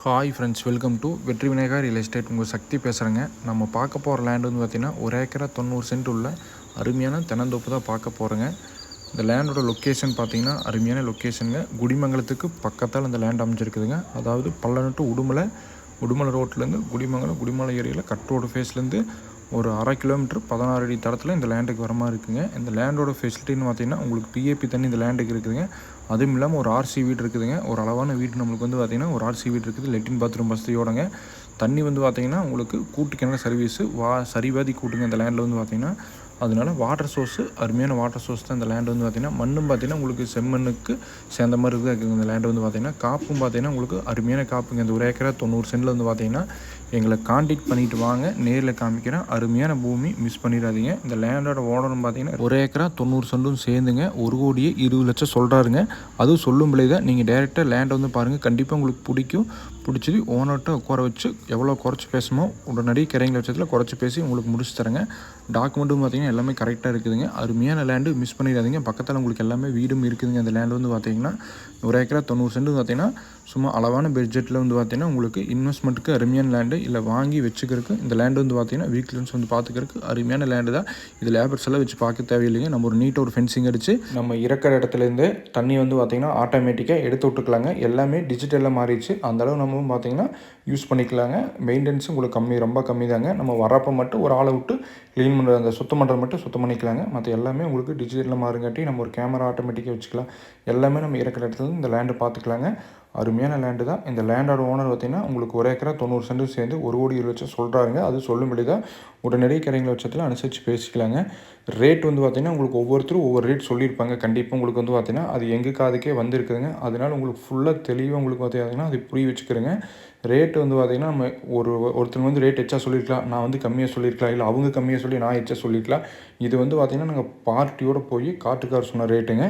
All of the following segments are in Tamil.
ஹாய் ஃப்ரெண்ட்ஸ் வெல்கம் டு வெற்றி விநாயகர் ரியல் எஸ்டேட் உங்கள் சக்தி பேசுகிறேங்க நம்ம பார்க்க போகிற லேண்ட் வந்து பார்த்திங்கன்னா ஒரு ஏக்கரா தொண்ணூறு சென்ட் உள்ள அருமையான தென்னந்தோப்பு தான் பார்க்க போகிறோங்க இந்த லேண்டோட லொக்கேஷன் பார்த்திங்கன்னா அருமையான லொக்கேஷனுங்க குடிமங்கலத்துக்கு பக்கத்தால் இந்த லேண்ட் அமைஞ்சிருக்குதுங்க. அதாவது பல்லனட்டு உடுமலை உடுமலை ரோட்லேருந்து குடிமங்கலம் குடிமலை ஏரியாவில் கட் ரோடு ஃபேஸ்லேருந்து ஒரு அரை கிலோமீட்டர் பதினாறு அடி தரத்தில் இந்த லேண்டுக்கு வர மாதிரி இருக்குங்க. இந்த லேண்டோட ஃபெசிலிட்டின்னு பார்த்தீங்கன்னா உங்களுக்கு பிஏபி தண்ணி இந்த லேண்டுக்கு இருக்குதுங்க. அதுவும் இல்லாமல் ஒரு ஆர்சி வீடு இருக்குதுங்க. ஒரு அளவான வீடு நம்மளுக்கு வந்து பார்த்திங்கன்னா ஒரு ஆர்சி வீடு இருக்குது. லெட்டின் பாத்ரூம் வசதியோடங்க. தண்ணி வந்து பார்த்திங்கன்னா உங்களுக்கு கூட்டு கிணறு சர்வீஸு வா சரிவாதி கூட்டுங்க. இந்த லேண்டில் வந்து பார்த்திங்கன்னா அதனால வாட்டர் சோர்ஸு அருமையான வாட்டர் சோர்ஸ் தான் இந்த லேண்ட் வந்து பார்த்திங்கன்னா மண்ணும் பார்த்திங்கன்னா உங்களுக்கு செம்மண்ணுக்கு சேர்ந்த மாதிரி இருக்குது இந்த லேண்ட் வந்து பார்த்திங்கன்னா காப்பும் பார்த்திங்கன்னா உங்களுக்கு அருமையான காப்புங்க. இந்த ஒரு ஏக்கரா தொண்ணூறு சென்டில் வந்து பார்த்திங்கன்னா எங்களை காண்டாக்ட் பண்ணிட்டு வாங்க. நேரில் காமிக்கிறேன். அருமையான பூமி மிஸ் பண்ணிடாதீங்க. இந்த லேண்டோட ஓனரும் பார்த்தீங்கன்னா ஒரு ஏக்கரா தொண்ணூறு சென்டும் சேர்ந்துங்க. ஒரு கோடியே இருபது லட்சம் சொல்கிறாருங்க அதுவும் சொல்லும் பிள்ளை தான். நீங்கள் டேரெக்டாக லேண்டை வந்து பாருங்கள் கண்டிப்பாக உங்களுக்கு பிடிக்கும். பிடிச்சது ஓனர்கிட்ட உட்கார வச்சு எவ்வளோ குறைச்சி பேசுமோ உடனடி கிரைங்க லட்சத்தில் குறைச்சி பேசி உங்களுக்கு முடிச்சு தரேங்க. டாக்குமெண்ட்டும் பார்த்தீங்கன்னா எல்லாமே கரெக்டாக இருக்குதுங்க. அருமையான லேண்டு மிஸ் பண்ணிடாதீங்க. பக்கத்தில் உங்களுக்கு எல்லாமே வீடும் இருக்குதுங்க. அந்த லேண்டு வந்து பார்த்தீங்கன்னா ஒரு ஏக்கரா தொண்ணூறு சென்ட் பார்த்தீங்கன்னா சும்மா அளவான பட்ஜெட்டில் வந்து பார்த்தீங்கன்னா உங்களுக்கு இன்வெஸ்ட்மெண்ட்டுக்கு அருமையான லேண்டு இல்லை வாங்கி வச்சுக்கிறதுக்கு இந்த லேண்டு வந்து பார்த்தீங்கன்னா வீக்லன்ஸ் வந்து பார்த்துக்கிறதுக்கு அருமையான லேண்டு தான். இது லேபர்ஸ் எல்லாம் வச்சு பார்க்க தேவையில்லைங்க. நம்ம ஒரு நீட்டாக ஒரு ஃபென்சிங் அடித்து நம்ம இறக்கிற இடத்துலேருந்து தண்ணி வந்து பார்த்திங்கன்னா ஆட்டோமேட்டிக்காக எடுத்து விட்டுக்கலாங்க. எல்லாமே டிஜிட்டலாக மாறிடுச்சு. அந்தளவு நம்ம பார்த்திங்கன்னா யூஸ் பண்ணிக்கலாங்க. மெயின்டெனன்ஸும் உங்களுக்கு கம்மி ரொம்ப கம்மி தாங்க. நம்ம வரப்போ மட்டும் ஒரு ஆளை விட்டு க்ளீன் பண்ணுற அந்த சுத்தம் பண்ணுறது மட்டும் சுத்தம் பண்ணிக்கலாங்க. மற்ற எல்லாமே உங்களுக்கு டிஜிட்டலில் மாறுங்காட்டி நம்ம ஒரு கேமரா ஆட்டோமேட்டிக்காக வச்சுக்கலாம். எல்லாமே நம்ம இறக்கிற இடத்துல இந்த லேண்டு பார்த்துக்கலாங்க அருமையான லேண்டு தான். இந்த லேண்டோட ஓனர் பார்த்திங்கன்னா உங்களுக்கு ஒரு ஏக்கரா தொண்ணூறு சென்ட் சேர்ந்து ஒரு கோடி இருபது லட்சம் சொல்கிறாருங்க அது சொல்லும்படி தான் உடனடி கரைங்கள பட்சத்தில் அனுசரித்து பேசிக்கலாங்க. ரேட் வந்து பார்த்திங்கன்னா உங்களுக்கு ஒவ்வொருத்தரும் ஒவ்வொரு ரேட் சொல்லியிருப்பாங்க. கண்டிப்பாக உங்களுக்கு வந்து பார்த்திங்கன்னா அது எங்கள் காதுக்கே வந்திருக்குதுங்க. அதனால் உங்களுக்கு ஃபுல்லாக தெளிவாக உங்களுக்கு பார்த்தீங்கன்னா அது புரிய வச்சுக்கிறேங்க. ரேட் வந்து பார்த்திங்கன்னா நம்ம ஒரு ஒருத்தர் வந்து ரேட் எச்சா சொல்லியிருக்கலாம். நான் வந்து கம்மியாக சொல்லியிருக்கலாம். இல்லை அவங்க கம்மியாக சொல்லி நான் எச்சா சொல்லியிருக்கலாம். இது வந்து பார்த்திங்கன்னா நாங்கள் பார்ட்டியோடு போய் காட்டுக்கார் சொன்ன ரேட்டுங்க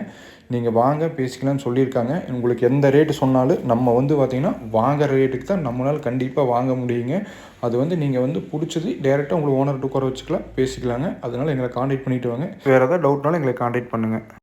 நீங்கள் வாங்க பேசிக்கலாம்னு சொல்லியிருக்காங்க. உங்களுக்கு எந்த ரேட்டு சொன்னாலும் நம்ம வந்து பார்த்திங்கன்னா வாங்குற ரேட்டுக்கு தான் நம்மளால் கண்டிப்பாக வாங்க முடியுங்க. அது வந்து நீங்கள் வந்து பிடிச்சது டேரெக்டாக உங்களுக்கு ஓனர் உட்கார வச்சுக்கலாம் பேசிக்கலாங்க. அதனால் எங்களை காண்டாக்ட் பண்ணிவிட்டு வாங்க. வேறு ஏதாவது டவுட்னாலும் எங்களை காண்டாக்ட் பண்ணுங்கள்